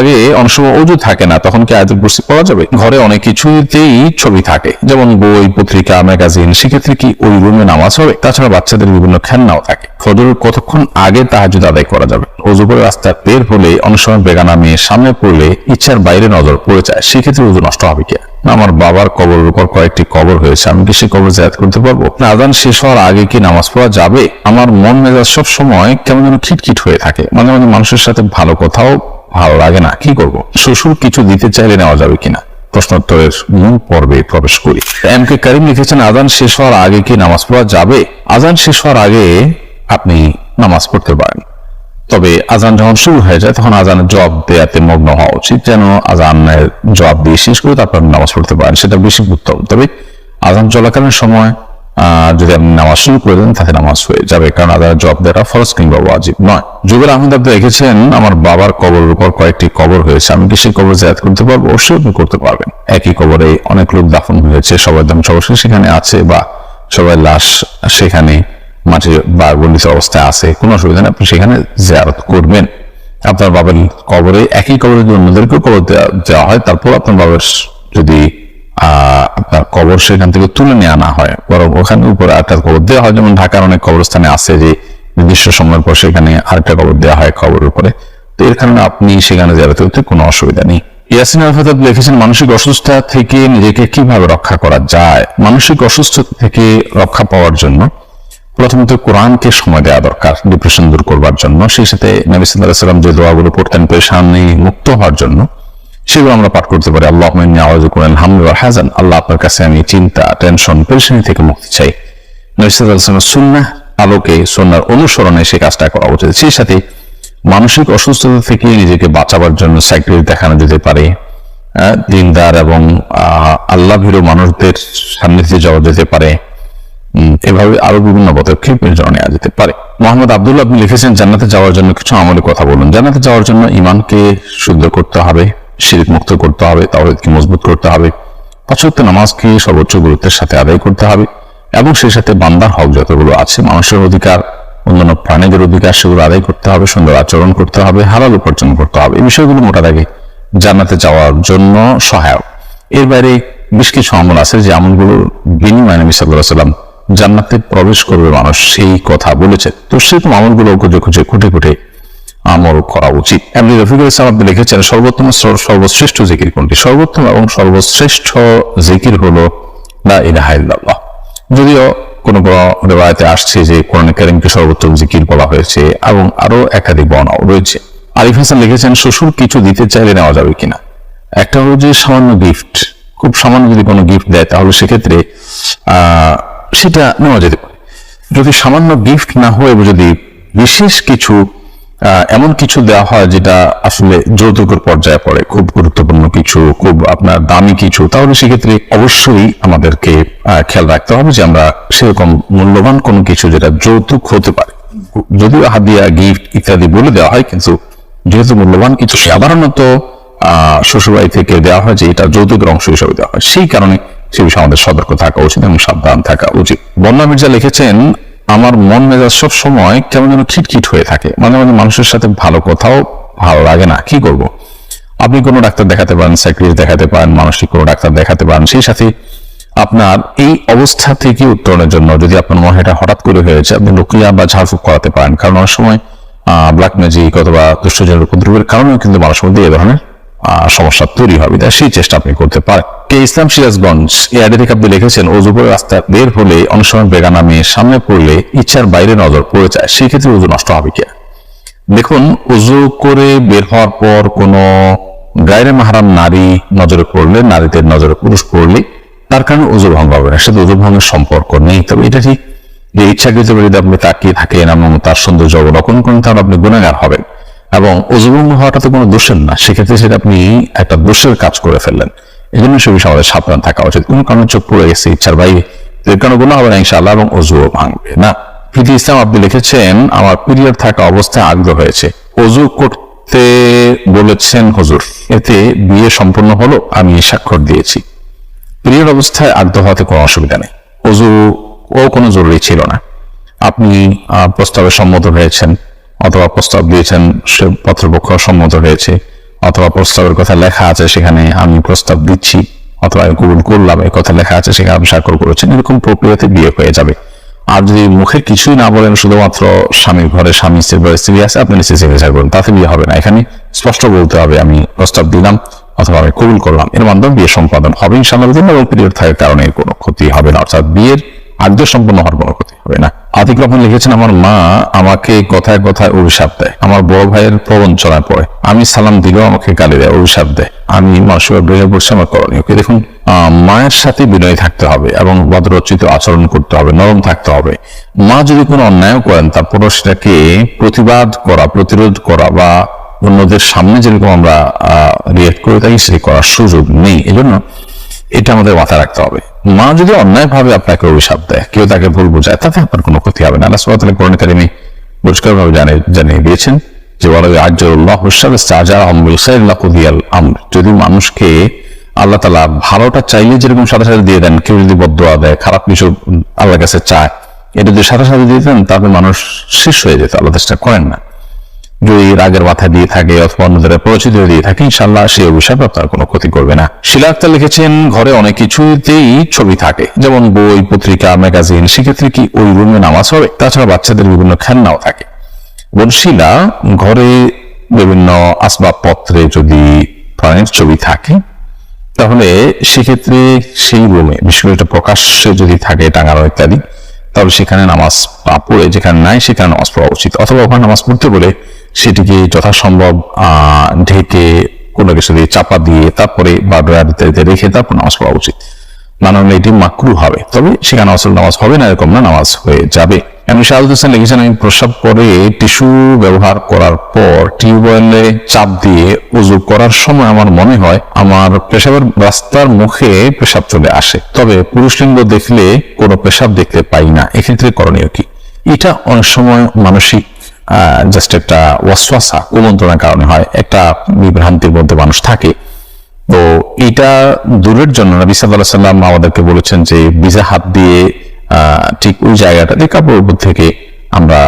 আগে অনেক সময় অজু থাকে না, তখন কি আয়াতুল কুরসি পড়া যাবে? ঘরে অনেক কিছুতেই ছবি থাকে, যেমন বই, পত্রিকা, ম্যাগাজিন, সেক্ষেত্রে কি ওই রুমে নামাজ হবে? তাছাড়া বাচ্চাদের বিভিন্ন খেলনাও থাকে। ফজর কতক্ষণ আগে তাহাজুদ আদায় করা যাবে? অজু করে রাস্তা বের হলে অনেক সময় বেগানা মেয়ে সামনে পড়লে ইচ্ছার বাইরে নজর পড়ে যায়, সেক্ষেত্রে অজু নষ্ট হবে কি আমার বাবার কবরের উপর কয়েকটি কবর হয়েছে। আমি কি সেই কবর জায়াত করতে পারব? না, আজান শেষ হওয়ার আগে কি নামাজ পড়া যাবে? আমার মন মেজাজ সব সময় কেমন যেন খিটখিট হয়ে থাকে। মাঝে মাঝে মানুষের সাথে ভালো কথাও ভালো লাগে না। কি করব? শ্বশুর কিছু দিতে চাইলে নেওয়া যাবে কিনা? প্রশ্নোত্তরের মূল পর্বে প্রবেশ করি। এম কে করিম লিখেছেন, আজান শেষ হওয়ার আগে কি নামাজ পড়া যাবে? আজান শেষ হওয়ার আগে আপনি নামাজ পড়তে পারেন। তবে আজান যখন শুরু হয়ে যায়, তখন আজানের জবাব দেয়াতে মগ্ন হওয়া উচিত। যেন আজানের জবাব দিয়ে শেষ করে তারপর আপনি নামাজ পড়তে পারেন, সেটা বেশি উত্তম। তবে আজান চলাকালীন সময় যদি আপনি নামাজ শুরু করে দেন, তাতে নামাজ হয়ে যাবে, কারণ আজানের জবাব দেওয়াটা ফরজ কিংবা ওয়াজিব নয়। যুগের আহমেদ আপনি রেখেছেন আমার বাবার কবরের উপর কয়েকটি কবর হয়েছে। আমি কি সেই কবর জায়াত করতে পারব? অবশ্যই আপনি করতে পারবেন। একই কবরে অনেক লোক দাফন হয়েছে, সবাই দাম সবশেষ সেখানে আছে বা সবাই লাশ সেখানে মাঠে বা অবস্থায় আছে, কোনো অসুবিধা নেই, আপনি সেখানে জিয়ারত করবেন। আপনার বাবার কবরে, একই কবরে যদি অন্যদেরকেও কবর দেওয়া হয়, তারপর আপনার বাবার যদি আপনার কবর সেখান থেকে তুলে নিয়ে আনা হয়, বরং ওখানে উপরে আরেকটা কবর দেওয়া হয়, যেমন ঢাকার অনেক কবরস্থানে আছে যে, নির্দিষ্ট সময়ের পর সেখানে আরেকটা কবর দেওয়া হয় কবরের উপরে। তো এর কারণে আপনি সেখানে জিয়ারত করতে কোনো অসুবিধা নেই। ইয়াসিন আলফাত লিখেছেন, মানসিক অসুস্থতা থেকে নিজেকে কীভাবে রক্ষা করা যায়? মানসিক অসুস্থতা থেকে রক্ষা পাওয়ার জন্য প্রথমত কোরআনকে সময় দেওয়া দরকার ডিপ্রেশন দূর করবার জন্য। সেই সাথে নবী সাল্লাহ সাল্লাম যে দোয়াগুলো পড়তেন পেশানি মুক্ত হওয়ার জন্য, সেগুলো আমরা পাঠ করতে পারি। আল্লাহ আওয়াজ করেন হামদ হাজান আল্লাহ আপনার কাছে আমি চিন্তা, টেনশন, পেরেশানি থেকে মুক্তি চাই। নবী সাল্লাহ সুন্নাহ আলোকে সন্ন্যার অনুসরণে সেই কাজটা করা উচিত। সেই সাথে মানসিক অসুস্থতা থেকে নিজেকে বাঁচাবার জন্য সাইকেল দেখানো যেতে পারে। দিনদার এবং আল্লাহ ভীরু মানুষদের সান্নিধ্যে যাওয়া যেতে পারে। এভাবে আরও বিভিন্ন পদক্ষেপ নেওয়া যেতে পারে। মোহাম্মদ আব্দুল্লাহ আপনি লিখেছেন, জান্নাতে যাওয়ার জন্য কিছু আমলের কথা বলুন। জান্নাতে যাওয়ার জন্য ইমানকে শুদ্ধ করতে হবে, শিরিক মুক্ত করতে হবে, তাওহীদকে মজবুত করতে হবে পাঁচক্ত নামাজকে সর্বোচ্চ গুরুত্বের সাথে আদায় করতে হবে এবং সেই সাথে বান্দার হক যতগুলো আছে, মানুষের অধিকার, অন্যান্য প্রাণীদের অধিকার সেগুলো আদায় করতে হবে, সুন্দর আচরণ করতে হবে, হালাল উপার্জন করতে হবে। এই বিষয়গুলো মোটা দাগে জান্নাতে যাওয়ার জন্য সহায়ক। এর বাইরে বেশ কিছু আমল আছে যে আমলগুলোর বিনিময়ে নবী সাল্লাহ সাল্লাম জান্নাতে প্রবেশ করবে মানুষ, সেই কথা বলেছে। তো সেরকম আমলগুলো খুঁজে খুঁজে, খুঁটে খুঁটে আমল করা উচিত। এমনি রফিকুল ইসলাম আপনি লিখেছেন, সর্বোত্তম সর্বশ্রেষ্ঠ জিকির কোনটি? সর্বোত্তম এবং সর্বশ্রেষ্ঠ জিকির হলো লা ইলাহা যদিও কোন কোন রেওয়ায়তে আসছে যে কোরআন কারিমকে সর্বোত্তম জিকির বলা হয়েছে এবং আরও একাধিক বর্ণাও রয়েছে। আরিফ হাসান লিখেছেন, শ্বশুর কিছু দিতে চাইলে নেওয়া যাবে কিনা? একটা হলো যে সামান্য গিফট খুব সামান্য যদি কোনো গিফট দেয়, তাহলে সেক্ষেত্রে সেটা নেওয়া যেতে পারে। যদি সামান্য গিফট না হয়ে যদি বিশেষ কিছু এমন কিছু দেওয়া হয় যেটা আসলে যৌতুকের পর্যায়ে পড়ে, খুব গুরুত্বপূর্ণ কিছু, খুব আপনার দামি কিছু, তাহলে সেক্ষেত্রে অবশ্যই আমাদেরকে খেয়াল রাখতে হবে যে আমরা সেরকম মূল্যবান কোনো কিছু যেটা যৌতুক হতে পারে। যদিও হাদিয়া গিফট ইত্যাদি বলে দেওয়া হয়, কিন্তু যেহেতু মূল্যবান কিছু সাধারণত আহ, শ্বশুরবাড়ি থেকে দেওয়া হয় যে এটা যৌতুকের অংশ হিসাবে দেওয়া হয়। সেই কারণে সে বিষয়ে আমাদের সতর্ক থাকা উচিত এবং সাবধান থাকা উচিত। বন্যা মির্জা লিখেছেন, আমার মন মেজাজ সব সময় কেমন যেন খিটখিট হয়ে থাকে। মাঝে মাঝে মানুষের সাথে ভালো কথাও ভালো লাগে না। কি করব? আপনি কোনো ডাক্তার দেখাতে পারেন সাইক্রিস্ট দেখাতে পারেন, মানসিক কোনো ডাক্তার দেখাতে পারেন, সেই সাথে আপনার এই অবস্থা থেকে উত্তরণের জন্য যদি আপনার মনে এটা হঠাৎ করে হয়েছে আপনি লুকিয়া বা ঝাড়ফুঁক করাতে পারেন। কারণ অনেক সময় ব্ল্যাক ম্যাজিক অথবা দুষ্টজনের উপদ্রবের কারণেও কিন্তু মানুষের মধ্যে এই ধরনের সমস্যা তৈরি হবে। তাই সেই চেষ্টা আপনি করতে পারেন। কে ইসলাম সিরাজগঞ্জ এই আইডি থেকে আপনি লিখেছেন অজু করে রাস্তা বের হলে অনেক সময় মেয়ে সামনে পড়লে ইচ্ছার বাইরে নজর পড়ে যায়। সেই ক্ষেত্রে অজু নষ্ট হবে কি? দেখুন উজু করে বের হওয়ার পর কোনো গায়রে মাহারাম নারী নজরে পড়লে, নারীদের নজরে পুরুষ পড়লে তার কারণে উজু ভঙ্গ হবে না। সাথে উজু ভঙ্গের সম্পর্ক নেই। তবে এটা ঠিক যে ইচ্ছাকৃত যদি আপনি তাকিয়ে থাকেন এবং তার সৌন্দর্য অবলোকন করেন তাহলে আপনি গুণাগার হবেন। এবং উজুভঙ্গ হওয়াটা তো কোনো দোষের না, সেক্ষেত্রে সেটা আপনি একটা দোষের কাজ করে ফেললেন। এই জন্য সে বিষয়ে আমাদের সাবধান থাকা উচিত। কোনো কারণে চোখ পড়ে গেছে, ইচ্ছার বাইরে। এর কারণে গুণা হবে না, ইনশাআল্লাহ, এবং অজুও ভাঙবে না। প্রীতি ইসলাম, আপনি লিখেছেন, আমার পিরিয়ড থাকা অবস্থায় আগ্রহ হয়েছে। অজু করতে বলেছেন হজুর, এতে বিয়ে সম্পূর্ণ হলো, আমি স্বাক্ষর দিয়েছি। পিরিয়ড অবস্থায় আগ্রহ হওয়াতে কোনো অসুবিধা নেই। অজু ও কোনো জরুরি ছিল না। আপনি প্রস্তাবে সম্মত হয়েছেন। অথবা প্রস্তাব দিয়েছেন, সে পাত্রপক্ষ সম্মত হয়েছে। অথবা প্রস্তাবের কথা লেখা আছে সেখানে, আমি প্রস্তাব দিচ্ছি। অথবা আমি কবুল করলাম। এই কথা লেখা আছে সেখানে আপনি স্বাক্ষর করেছেন। এরকম প্রক্রিয়াতে বিয়ে হয়ে যাবে। আর যদি মুখে কিছুই না বলেন, শুধুমাত্র স্বামীর ঘরে স্বামী স্ত্রীর ঘরে স্ত্রী আছে, আপনি নিশ্চয়ই সিগনেচার করুন। তাতে বিয়ে হবে না। এখানে স্পষ্ট বলতে হবে, আমি প্রস্তাব দিলাম অথবা আমি কবুল করলাম। এর মাধ্যমে বিয়ে সম্পাদন হবে ইনশাল্লাহ এবং পিরিয়ড থাকার কারণে কোনো ক্ষতি হবে না। অর্থাৎ বিয়ের আগ্য সম্পন্ন হওয়ার কোনো ক্ষতি হবে না। আতিক রহমান লিখেছেন, আমার মা আমাকে কথায় কথায় অভিশাপ দেয়। আমার বড় ভাইয়ের প্রবঞ্চনায় পড়ে। আমি সালাম দিলেও আমাকে গালি দেয়, অভিশাপ দেয়। আমি মানুষের বেড়ে পড়ছি আমার করণীয় দেখুন মায়ের সাথে বিনয় থাকতে হবে এবং ভদ্রচিত আচরণ করতে হবে, নরম থাকতে হবে। মা যদি কোনো অন্যায় করেন তারপরও সেটাকে প্রতিবাদ করা, প্রতিরোধ করা বা অন্যদের সামনে যেরকম আমরা রিয়েক্ট করে থাকি সে করার সুযোগ নেই। এজন্য এটা আমাদের মাথায় রাখতে হবে। মা যদি অন্যায় ভাবে আপনাকে অভিশাপ দেয়, কেউ তাকে ভুল বোঝায়, তাতে আপনার কোনো ক্ষতি হবে না। আল্লাহ তাআলা কোরআন কারিমে পরিষ্কার ভাবে জানিয়ে দিয়েছেন যে বলা যায় হুসাব কুদিয়াল যদি মানুষকে আল্লাহ তালা ভালোটা চাইলে যেরকম সাথে সাথে দিয়ে দেন, কেউ যদি বদোয়া দেয়, খারাপ কিছু আল্লাহর কাছে চায়, এটা যদি সাথে সাথে দিয়ে দেন, তাহলে মানুষ শেষ হয়ে যেত। আল্লাহ চেষ্টা করেন না। যদি রাগের মাথা দিয়ে থাকে অথবা অন্যদের পরিচিত দিয়ে থাকে ইনশাল্লাহ সেই অভিশাপ আপনার কোনো ক্ষতি করবে না। শিলা আক্তার লিখেছেন, ঘরে অনেক কিছুতেই ছবি থাকে, যেমন বই, পত্রিকা, ম্যাগাজিন, সেক্ষেত্রে কি ওই রুমে নামাজ হবে? তাছাড়া বাচ্চাদের বিভিন্ন খেলনাও থাকে। বনশিলা ঘরে বিভিন্ন আসবাবপত্রে যদি প্রাণীর ছবি থাকে, তাহলে সেক্ষেত্রে সেই রুমে, বিশেষ করে প্রকাশ্যে যদি থাকে টাঙানো ইত্যাদি, তাহলে সেখানে নামাজ পড়ে, যেখানে নাই সেখানে নামাজ পড়া উচিত। অথবা ওখানে নামাজ পড়তে বলে সেটিকে যথাসম্ভব ঢেকে কোনো কিছু দিয়ে চাপা দিয়ে তারপরে বা ড্রয়ার ইত্যাদিতে রেখে তারপর নামাজ পড়া উচিত। না নাহলে এটি মাকরু হবে। তবে সেখানে আসল নামাজ হবে না, এরকম না, নামাজ হয়ে যাবে। এমনি শাহাদুল হোসেন লিখেছেন, আমি প্রস্রাব করে টিস্যু ব্যবহার করার পর টিউবওয়েলে চাপ দিয়ে উজু করার সময় আমার মনে হয় আমার পেশাবের রাস্তার মুখে পেশাব চলে আসে। তবে পুরুষ লিঙ্গ দেখলে কোনো পেশাব দেখতে পাই না। এক্ষেত্রে করণীয় কি? এটা অনেক সময় মানসিক জাস্ট একটা ওয়াসওয়াসা কুমন্ত্রণার কারণে হয়, একটা বিভ্রান্তির মধ্যে মানুষ থাকে। তো এটা দূরের জন্য নবী সাল্লাহ সাল্লাম আমাদেরকে বলেছেন যে বিজা হাত দিয়ে ঠিক ওই জায়গাটা দিয়ে কাপড় উপর থেকে আমরা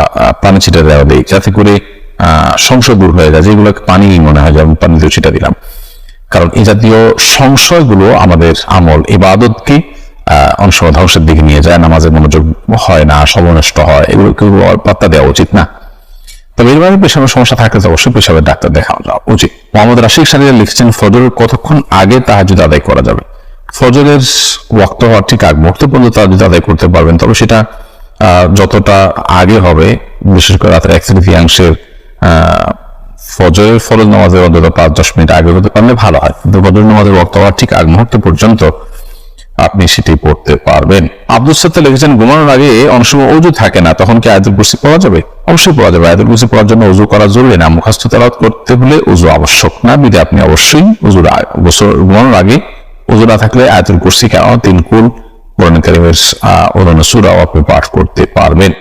পানি ছিটা দেওয়া দিই, যাতে করে সংশয় দূর হয়ে যায়, যেগুলো পানি মনে হয় যেমন পানি দিয়ে ছিটা দিলাম। কারণ এই জাতীয় সংশয়গুলো আমাদের আমল ইবাদতকে সময় ধ্বংসের দিকে নিয়ে যায়, নামাজের মনোযোগ হয় না, সর্বনষ্ট হয় এগুলো কেউ পাত্তা দেওয়া উচিত না। তবে এর বাইরে পেশাবের সমস্যা থাকলে তো অবশ্যই পেশাবের ডাক্তার দেখানো যাওয়া উচিত মোহাম্মদ রাশিক সারিয়া লিখছেন ফজরের কতক্ষণ আগে তাহাজুদ আদায় করা যাবে? ফজরের ওয়াক্ত হওয়ার ঠিক আগ মুহূর্ত পর্যন্ত তাহাজুদ আদায় করতে পারবেন, তবে সেটা যতটা আগে হবে, বিশেষ করে রাতের এক তৃতীয়াংশের ফজরের ফরজ নামাজের অন্তত পাঁচ দশ মিনিট আগে করতে পারলে ভালো হয়। কিন্তু ফজর নামাজের ওয়াক্ত হওয়ার ঠিক আগ মুহূর্ত পর্যন্ত আপনি সেটি পড়তে পারবেন। আব্দুল সত্তা লিখেছেন, ঘুমানোর আগে অনেক সময় অজু থাকে না, তখন কি আয়াতুল কুরসি পড়া যাবে? অবশ্যই পড়া যাবে। আয়াতুল কুরসি পড়ার জন্য উজু করা জরুরি না। মুখাস্ত তেলাওয়াত করতে হলে উজু আবশ্যক না। বিধে আপনি অবশ্যই গোসল ঘুমানোর আগে উজু না থাকলে আয়াতুল কুরসি কেন তিন কুল কোরআন করিমের অন্যান্য সুরাও আপনি পাঠ করতে পারবেন।